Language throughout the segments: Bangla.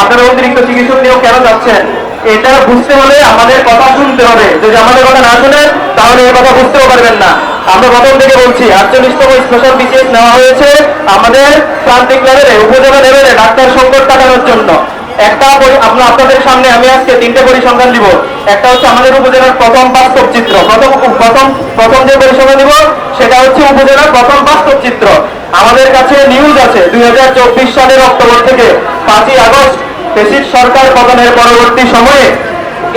আপনারা অতিরিক্ত চিকিৎসক নিয়েও কেন যাচ্ছেন এটা বুঝতে হলে আমাদের কথা শুনতে হবে। যদি আমাদের কথা না শুনেন, তাহলে এই কথা বুঝতেও পারবেন না। আমরা প্রথম থেকে বলছি, আটচল্লিশতম স্পেশাল বিসিএস নেওয়া হয়েছে আমাদের প্রান্তিক লেভেলে, উপজেলা লেভেলে ডাক্তার সংকট কাটানোর জন্য। একটা আমরা আপনাদের সামনে আমি আজকে তিনটে পরিসংখ্যান দিব। একটা হচ্ছে আমাদের উপজেলার প্রথম বাস্তব চিত্র প্রথম প্রথম প্রথম যে পরিসংখ্যান দিব, সেটা হচ্ছে উপজেলার প্রথম বাস্তব চিত্র আমাদের কাছে নিউজ আছে, দুই হাজার চব্বিশ সালের অক্টোবর থেকে পাঁচই আগস্ট ফেসিস সরকার পতনের পরবর্তী সময়ে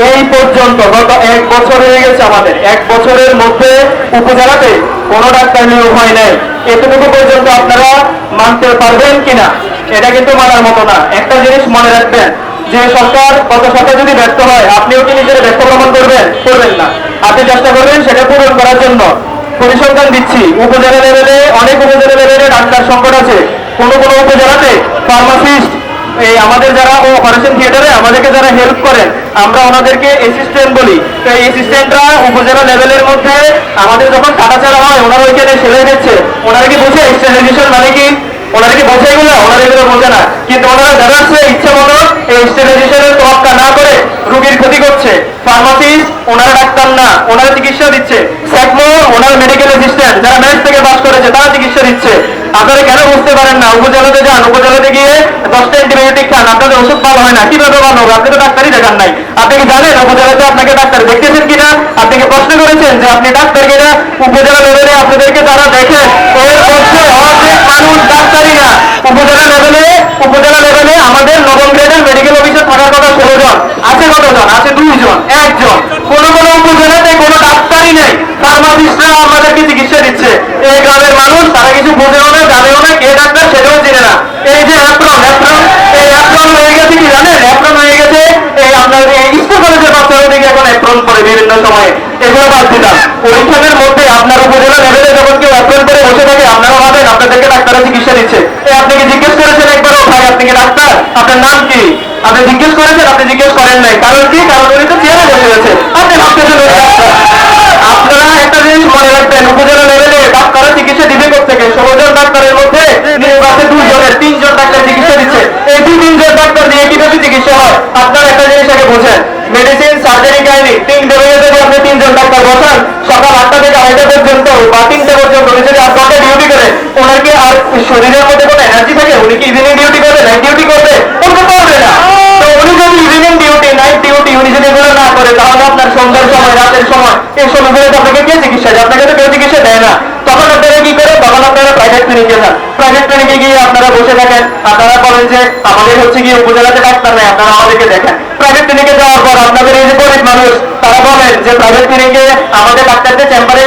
এই পর্যন্ত গত এক বছর হয়ে গেছে আমাদের। এক বছরের মধ্যে উপজেলাতে কোনো ডাক্তার নিয়োগ হয় নাই। এতটুকু পর্যন্ত আপনারা মানতে পারবেন কিনা, এটা কিন্তু মানার মতো না। একটা জিনিস মনে রাখবেন, যে সরকার গত সরকার যদি ব্যর্থ হয়, আপনিও কি নিজের ব্যর্থ প্রমাণ করবেন? করবেন না। আপনি চেষ্টা করবেন সেটা পূরণ করার জন্য। পরিসংখ্যান দিচ্ছি। উপজেলা লেভেলে অনেক উপজেলা লেভেলে ডাক্তার সংকট আছে। কোনো কোনো উপজেলাতে ফার্মাসিস্ট এই আমাদের যারা অপারেশন থিয়েটারে আমাদেরকে যারা হেল্প করেন, আমরা ওনাদেরকে অ্যাসিস্ট্যান্ট বলি। তো এই অ্যাসিস্ট্যান্টরা উপজেলা লেভেলের মধ্যে আমাদের যখন কাটাছাড়া হয়, ওনারা ওইখানে সেলাই দিচ্ছে। ওনারা কি বোঝে? স্টেলাইজেশন মানে কি? ওনারা কি বোঝে এগুলো? ওনারা এগুলো বোঝে না। কিন্তু ওনারা দেখাচ্ছে ইচ্ছে মতো এই স্টেলাইজেশনের তোয়াক্কা না করে রুগীর ক্ষতি করছে। ফার্মাসিস্ট ওনারা ডাক্তার না, ওনারা চিকিৎসা দিচ্ছে স্যাকমো ওনারা মেডিকেল অ্যাসিস্ট্যান্ট যারা ম্যাথ থেকে পাস করেছে তারা চিকিৎসা দিচ্ছে আপনারা কেন বুঝতে পারেন না? উপজেলাতে যান, উপজেলাতে গিয়ে দশটা অ্যান্টিবায়োটিক খান আপনাদের ওষুধ ভালো হয় না, কীভাবে ভালো হবে? আপনি তো ডাক্তারই দেখান নাই। আপনি কি জানেন উপজেলাতে আপনাকে ডাক্তার দেখতেছেন কিনা? আপনি কি প্রশ্ন করেছেন যে আপনি ডাক্তার কিনা? উপজেলা লেভেলে আপনাদেরকে যারা দেখে মানুষ, ডাক্তারই না। উপজেলা লেভেলে উপজেলা লেভেলে আমাদের নবম গ্রেডের মেডিকেল অফিসার থাকার কথা ষোলো জন। আছে কতজন? আছে দুইজন, একজন। কোন কোন উপজেলাতে কোনো ডাক্তারই নেই। ফার্মাসিস্টরা আমাদেরকে চিকিৎসা দিচ্ছে। তারা কিছু বোঝেও না জানেও না কে ডাক্তার সেটাও চিনে না। এই যে অ্যাপ্রন অ্যাপ্রন এই অ্যাপ্রন হয়ে গেছে কি জানেন? অ্যাপ্রন হয়ে গেছে, এই আপনার স্কুল কলেজের বাচ্চারা দিকে এখন অ্যাপ্রন করে বিভিন্ন সময়ে। এগুলো বাদ দিলাম। পরীক্ষাদের মধ্যে আপনার উপজেলা লেভেলে যখন কেউ অ্যাপ্রন করে বসে থাকে আপনারা ভাবেন, আপনাদেরকে ডাক্তাররা চিকিৎসা দিচ্ছে। এই আপনি কি জিজ্ঞেস করেছেন একবারও ভাই, আপনি কি ডাক্তার? আপনার নাম কি? আপনি জিজ্ঞেস করেছেন, আপনি জিজ্ঞেস করেন নাই। কারণ কি? কারণ উনি তো চেয়ারে বসে গেছে আপনি ভাবতেছেন উনি ডাক্তার আপনারা একটা জিনিস মনে রাখবেন উপজেলা লেভেলে ডাক্তাররা চিকিৎসা দিবে থেকে ষোলো জন ডাক্তারের মধ্যে নির্বাচে দুইজনের তিনজন ডাক্তার চিকিৎসা দিচ্ছে এই দুই তিনজন ডাক্তার দিয়ে কীভাবে চিকিৎসা হয় আপনারা একটা জিনিস আগে বোঝেন মেডিসিন সার্জারি গাইনি তিন দেবে যদি আপনি ডাক্তার বসান সকাল আটটা থেকে আড়াইটা পর্যন্ত, বা তিনটে পর্যন্ত, উনি যদি আট ডিউটি করে, ওনার কি আর শরীরের মধ্যে কোনো এনার্জি থাকে? উনি কি ইভিনিং ডিউটি করবে নাইট ডিউটি করবে? করতে পারবে না। তো উনি যদি ইভিনিং ডিউটি নাইট ডিউটি উনি যদি এগুলো না করে, তাহলে আপনার সন্ধ্যার সময়, রাতের সময়, এই সময়গুলোতে আপনাকে কে চিকিৎসা দেয়? আপনাকে তো কেউ চিকিৎসা দেয় না। তখন আপনারা কি করে তখন আপনারা প্রাইভেট ক্লিনিকে যান। প্রাইভেট ক্লিনিকে গিয়ে আপনারা বসে থাকেন। আপনারা বলেন যে, আমাদের হচ্ছে গিয়ে উপজেলাতে ডাক্তার নেই, আপনারা আমাদেরকে দেখেন। প্রাইভেট ক্লিনিকে যাওয়ার পর আপনাদের এই যে গরিব মানুষ, তারা বলেন যে প্রাইভেট ক্লিনিকে আমাদের ডাক্তারদের চেম্বারে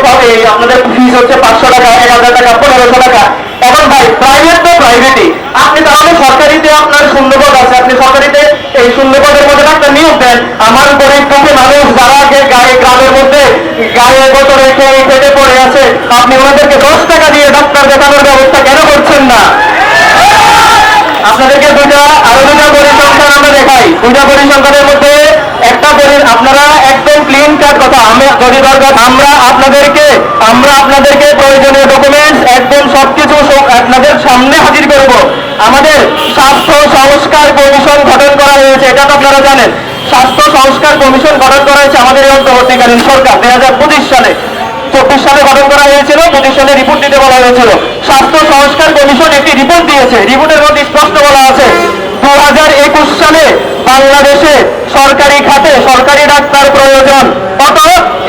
আপনাদের ফিস হচ্ছে পাঁচশো টাকা, এক হাজার টাকা, পনেরোশো টাকা। এখন ভাই প্রাইভেট তো প্রাইভেটই আপনি তাহলে সরকারিতে আপনার শূন্যপদ আছে, আপনি সরকারিতে এই শূন্যপদের মধ্যে ডাক্তার নিয়োগ দেন। আমার গরিব দুঃখী মানুষ যারা আগে গায়ে গ্রামের মধ্যে গায়ে গত রেখে খেটে পড়ে আছে, আপনি ওনাদেরকে দশ টাকা দিয়ে ডাক্তার দেখানোর ব্যবস্থা কেন করছেন না? আপনাদেরকে দুইটা, আরও দুটা পরিসংখ্যান আমরা দেখাই। দুইটা পরিসংখ্যানের মধ্যে একটা পরি আপনারা একদম ক্লিন কাট কথা আমি আমরা আপনাদেরকে আমরা আপনাদেরকে প্রয়োজনীয় ডকুমেন্টস একদম সবকিছু সব আপনাদের সামনে হাজির করব। আমাদের স্বাস্থ্য সংস্কার কমিশন গঠন করা হয়েছে, এটা তো আপনারা জানেন। স্বাস্থ্য সংস্কার কমিশন গঠন করা হয়েছে আমাদের অন্তর্বর্তীকালীন সরকার, দুই হাজার পঁচিশ সালে। চব্বিশ সালে গঠন করা হয়েছিল, পঁচিশ সালে রিপোর্ট দিতে বলা হয়েছিল। স্বাস্থ্য সংস্কার কমিশন একটি রিপোর্ট দিয়েছে রিপোর্টের মধ্যে স্পষ্ট বলা আছে। দু হাজার একুশ সালে বাংলাদেশে সরকারি খাতে সরকারি ডাক্তার প্রয়োজন। কত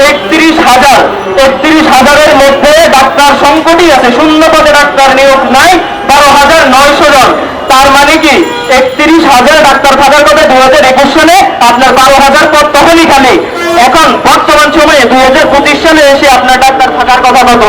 একত্রিশ হাজার, একত্রিশ হাজারের মধ্যে ডাক্তার সংকটই আছে। শূন্য পদে ডাক্তার নিয়োগ নাই, বারো হাজার নয়শো জন। তার মানে কি? একত্রিশ হাজার ডাক্তার থাকার কথা দু হাজার একুশ সালে আপনার বারো হাজার পদ তখনই খালি। এখন বর্তমান সময়ে দুই হাজার পঁচিশ সালে এসে আপনার ডাক্তার থাকার কথা কত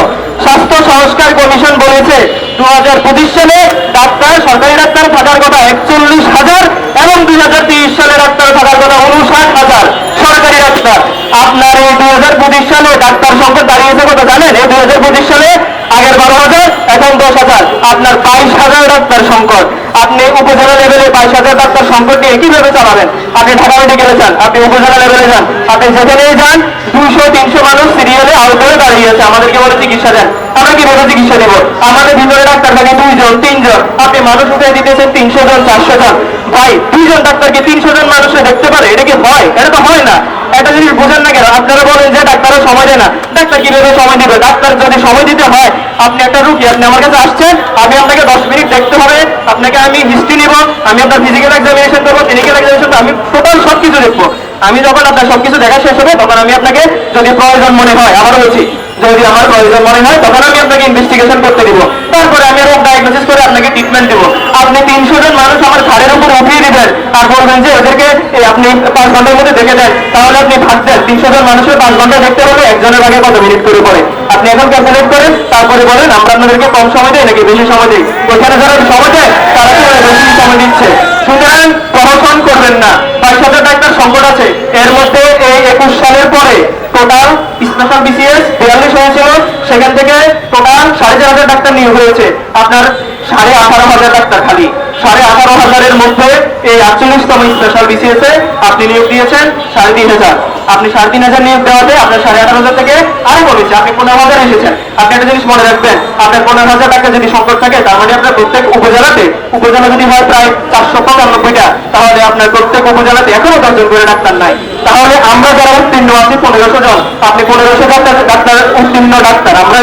স্বাস্থ্য সংস্কার কমিশন বলেছে দু হাজার পঁচিশ সালে ডাক্তার, সরকারি ডাক্তার থাকার কথা একচল্লিশ হাজার এবং দুই হাজার তিরিশ সালে ডাক্তার থাকার কথা উনষাট হাজার সরকারি ডাক্তার। আপনার এই দুই হাজার পঁচিশ সালে ডাক্তার সংখ্যা দাঁড়িয়েছে কথা জানেন? এই দুই হাজার পঁচিশ সালে আগের বারো হাজার এখন দশ হাজার। আপনার বাইশ হাজার ডাক্তার সংকট। আপনি উপজেলা লেভেলে বাইশ হাজার ডাক্তার সংকট নিয়ে কীভাবে চালাবেন? আপনি ঢাকা মেডিকেলে যান, আপনি উপজেলা লেভেলে যান, আপনি যেখানেই যান দুশো তিনশো মানুষ সিরিয়ালে আউট হয়ে দাঁড়িয়ে আছে। আমাদেরকে বলে চিকিৎসা দেন? আমরা কীভাবে চিকিৎসা দেবো? আমাদের ভিতরে ডাক্তার থাকে দুইজন, তিনজন। আপনি মানুষ উঠে দিতেছেন তিনশো জন, চারশো জন। ভাই, দুইজন ডাক্তারকে তিনশো জন মানুষে দেখতে পারে? এটা কি হয়? এটা তো হয় না। একটা জিনিস বুঝেন না কেন, আপনারা বলেন যে ডাক্তারও সময় দেয় না। ডাক্তার কীভাবে সময় দেবে? ডাক্তার যদি সময় দিতে হয়, আপনি একটা রুগী, আপনি আমার কাছে আসছেন, আমি আপনাকে দশ মিনিট দেখতে হবে, আপনাকে আমি হিস্ট্রি নিব, আমি আপনার ফিজিক্যাল এক্সামিনেশন করব ক্লিনিক্যাল এক্সামিনেশন আমি টোটাল সব কিছু দেখব। আমি যখন আপনার সব কিছু দেখা শেষ হবে, তখন আমি আপনাকে যদি প্রয়োজন মনে হয় আমার বলছি, যদি আমার প্রয়োজন মনে হয়, তখন আমি আপনাকে ইনভেস্টিগেশন করতে দিব। তারপরে আমি রোগ ডায়াগনোসিস করে আপনাকে ট্রিটমেন্ট দিব। আপনি তিনশো জন মানুষ আমার ঘাড়ের উপর উঠিয়ে দিবেন আর বলবেন যে ওদেরকে আপনি পাঁচ ঘণ্টার মধ্যে দেখে দেন। তাহলে আপনি ভাবছেন তিনশো জন মানুষের পাঁচ ঘণ্টা দেখতে হলে একজনের ভাগে কত মিনিট করে পড়ে। আপনি এখন ক্যালকুলেট করেন, তারপরে বলেন, আমরা আপনাদেরকে কম সময় দিই নাকি বেশি সময় দিই? ওইখানে যারা সময় দেয়, তারা বেশি সময় দিচ্ছে? সুতরাং প্রহসন করবেন না। বাইশ হাজার ডাক্তার সংকট আছে। এর মধ্যে এই একুশ সালের পরে টোটাল স্পেশাল বিসিএস বিয়াল্লিশ হয়েছিল। সেখান থেকে টোটাল সাড়ে চার হাজার ডাক্তার নিয়োগ হয়েছে। আপনার সাড়ে আঠারো হাজার ডাক্তার খালি। সাড়ে আঠারো হাজারের মধ্যে এই আটচল্লিশতম স্পেশাল বিসিএসে আপনি নিয়োগ দিয়েছেন সাড়ে তিন হাজার। আপনি সাড়ে তিন হাজার নিয়োগ দেওয়াতে আপনার সাড়ে আঠারো হাজার থেকে আরও কমেছে আপনি পনেরো হাজার এসেছেন আপনি একটা জিনিস মনে রাখবেন, আপনার পনেরো হাজার টাকা যদি সংকট থাকে, তার মানে আপনার প্রত্যেক উপজেলাতে, উপজেলা যদি হয় প্রায় চারশো পঁচানব্বইটা, তাহলে আপনার প্রত্যেক উপজেলাতে এখনও দশজন করে ডাক্তার নাই। তাহলে আমরা যারা উত্তীর্ণ আছি পনেরোশো জন, আপনি পনেরোশো ডাক্তার ডাক্তার, উত্তীর্ণ ডাক্তার। আমরা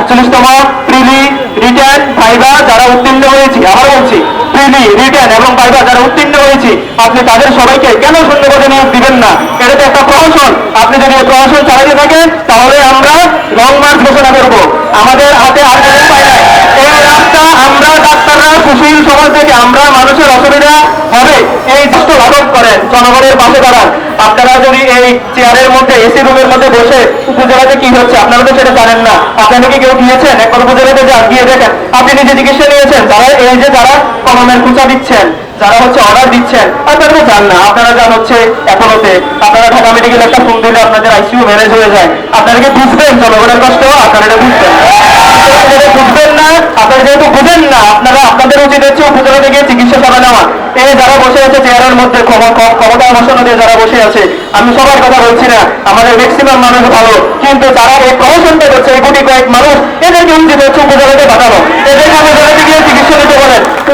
আটচল্লিশতম প্রিলি রিটার্ন ভাইবা যারা উত্তীর্ণ হয়েছি আবার বলছি প্রিলি রিটার্ন এবং ভাইবা যারা উত্তীর্ণ হয়েছি, আপনি তাদের সবাইকে কেন শূন্যপদে নিয়োগ দিবেন না? এটা তো একটা প্রহসন। আপনি যদি এই প্রহসন চালাতে থাকেন, তাহলে আমরা লং মার্চ ঘোষণা করব। আমাদের হাতে আর কোনো উপায় নাই। এই রাস্তা আমরা, ডাক্তাররা সুশীল সমাজ থেকে আমরা, মানুষের অসুবিধা হবে। এই দুষ্ট লাঘব করেন, জনগণের পাশে দাঁড়ান। আপনারা যদি এই চেয়ারের মধ্যে, এসি রুমের মধ্যে বসে উপজেলাতে কি হচ্ছে, আপনারা তো সেটা জানেন না। আপনারা কি কেউ গিয়েছেন একবার উপজেলাতে যান গিয়ে দেখেন আপনি নিজে চিকিৎসা নিয়েছেন, যারা এই যে যারা কলমের কুচা দিচ্ছেন, যারা হচ্ছে অর্ডার দিচ্ছেন, আপনারা তো জান না। আপনারা যান হচ্ছে এখনোতে আপনারা ঢাকা মেডিকেল একটা ফোন দিলে আপনাদের আইসিইউ ম্যানেজ হয়ে যায়। আপনারা কি বুঝবেন? জনগণের কষ্ট? আপনারা বুঝবেন বুঝবেন? আপনারা যেহেতু বুঝেন না, আপনারা আপনাদের উচিত হচ্ছে উপজেলা থেকে চিকিৎসা সেবা নেওয়া। এই যারা বসে আছে, চেয়ারের মধ্যে ক্ষম- ক্ষম- ক্ষমতা বসানো দিয়ে যারা বসে আছে, আমি সবার কথা বলছি না, আমাদের ম্যাক্সিমাম মানুষ ভালো। কিন্তু যারা এই প্রমোশনটা করছে এই কোটি কয়েক মানুষ, এদেরকে উচিত হচ্ছে উপজেলাতে পাঠানো।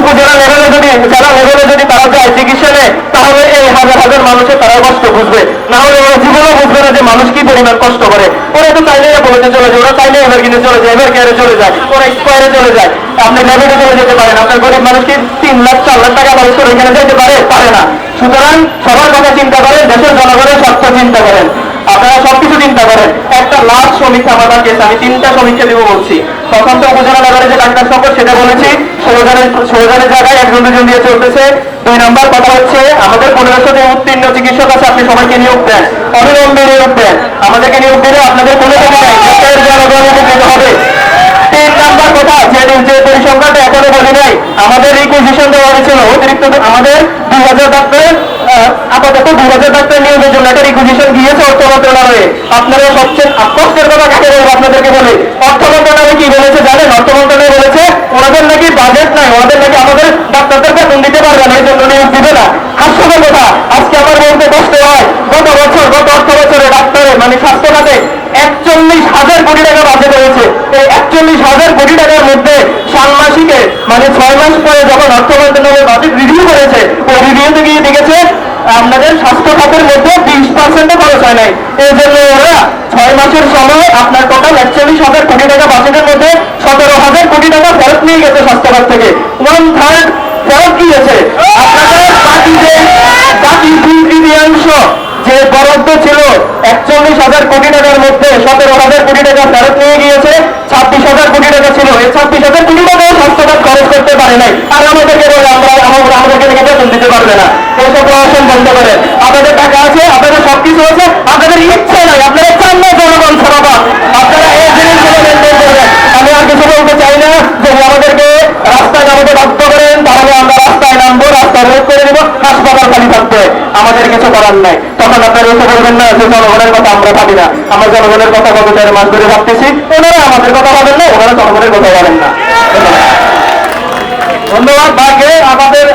উপজেলা লেভেলে যদি, জেলা লেভেলে যদি তারা যায় চিকিৎসা নেয়, তাহলে এই হাজার হাজার মানুষের তারা কষ্ট বুঝবে। না হলে ওরা জীবনও বুঝবে না যে মানুষ কি পরিমাণ কষ্ট করে। ওরা তো চাইলে বলতে চলে যায়, ওরা চাইলে এবার কিনে চলে যায়, এবার কেয়ারে চলে যায়, ওরা স্কোয়ারে চলে যায়। আপনি লেভেলে চলে যেতে পারেন, আপনার গরিব মানুষ কি তিন লাখ, চার লাখ টাকা মানুষ করে এখানে যেতে পারে? পারে না। সুতরাং সবার কথা চিন্তা করেন, দেশের জনগণের স্বার্থ চিন্তা করেন। আপনারা সবকিছু চিন্তা করেন। একটা লাস্ট সমীক্ষা আমাদের কেস আমি তিনটা সমীক্ষা দিব বলছি। প্রথম তো উপজেলা লেভেলে যে ডাক্তার সংকট, সেটা বলেছি। ষোলো জনের জায়গায় একজন দুজন দিয়ে চলতেছে। দুই নম্বর কথা হচ্ছে, আমাদের পনেরোশো যে উত্তীর্ণ চিকিৎসক আছে, আপনি সবাইকে নিয়োগ দেন। অবিলম্বে নিয়োগ দেন। আমাদেরকে নিয়োগ দিলে আপনাদের কোনো জনগণ উপকৃত হবে। আমাদের রিকুইজিশন দেওয়া হয়েছিল, অতিরিক্ত আমাদের দুই হাজার ডাক্তার আপাতত দু হাজার ডাক্তার একটা রিকুইজিশন অর্থ মন্ত্রণালয়ে। আপনারা সবচেয়ে কষ্টের কথা কাকে বলব আপনাদেরকে বলে? অর্থ মন্ত্রণালয় কি বলেছে জানেন? অর্থ মন্ত্রণালয় বলেছে, ওনাদের নাকি বাজেট নাই, ওনাদের নাকি আমাদের ডাক্তারদের বেতন দিতে পারবে না, এই জন্য নিয়োগ দিবে না। হাস্যকর কথা, আজকে আমার বলতে কষ্ট হয় গত বছর গত অর্থ বছরে ডাক্তারের মানে স্বাস্থ্য খাতে একচল্লিশ হাজার কোটি টাকা বাজেট হয়েছে এই একচল্লিশ হাজার কোটি টাকার মধ্যে ষান্মাসিকে মানে ছয় মাস পরে যখন অর্থ মন্ত্রণালয় বাজেট রিভিউ করেছে, ওই রিভিউতে গিয়ে দেখেছে, আপনাদের স্বাস্থ্য খাতের মধ্যে বিশ পার্সেন্টও খরচ হয় নাই। এই জন্য ওরা ছয় মাসের সময় আপনার টোটাল একচল্লিশ হাজার কোটি টাকা বাজেটের মধ্যে সতেরো হাজার কোটি টাকা ফেরত নিয়ে গেছে স্বাস্থ্য খাত থেকে। ওয়ান থার্ড ফেরত গিয়েছে আপনাদের বাকি যে, বাকি দুই তৃতীয়াংশ যে বরাদ্দ ছিল একচল্লিশ হাজার কোটি টাকার মধ্যে, সতেরো হাজার কোটি টাকা ফেরত নিয়ে গিয়েছে, ছাব্বিশ হাজার কোটি টাকা ছিল। এই ছাব্বিশ হাজার কোটি টাকাও স্বাস্থ্যখাত খরচ করতে পারে নাই। আর আমাদেরকে বলে, আমরা আমাদের আমাদেরকে দেখে বেতন দিতে পারবে না। এইসব প্রশাসন বন্ধ করে। আপনাদের টাকা আছে, আপনাদের সবকিছু আছে, আপনাদের ইচ্ছে নাই, আপনারা চান না জনগণ সমাবাদ আপনারা এই জিনিসগুলো মেনটেন করবেন আমি আর কিছু বলতে চাই না যদি আমাদেরকে রাস্তায় নামতে বাধ্য করেন তাহলে আমরা রাস্তায় নামবো রাস্তা রোধ করে দিব হাসপাতাল খালি থাকবে আমাদের কিছু করার নাই। তখন আপনারা এসে বলবেন, না যে জনগণের কথা আমরা ভাবি না। আমরা জনগণের কথা কত চার মাস ধরে ভাবতেছি। ওনারা আমাদের কথা ভাবেন না, ওনারা জনগণের কথা ভাবেন না। ধন্যবাদ। ভাগ্যে আমাদের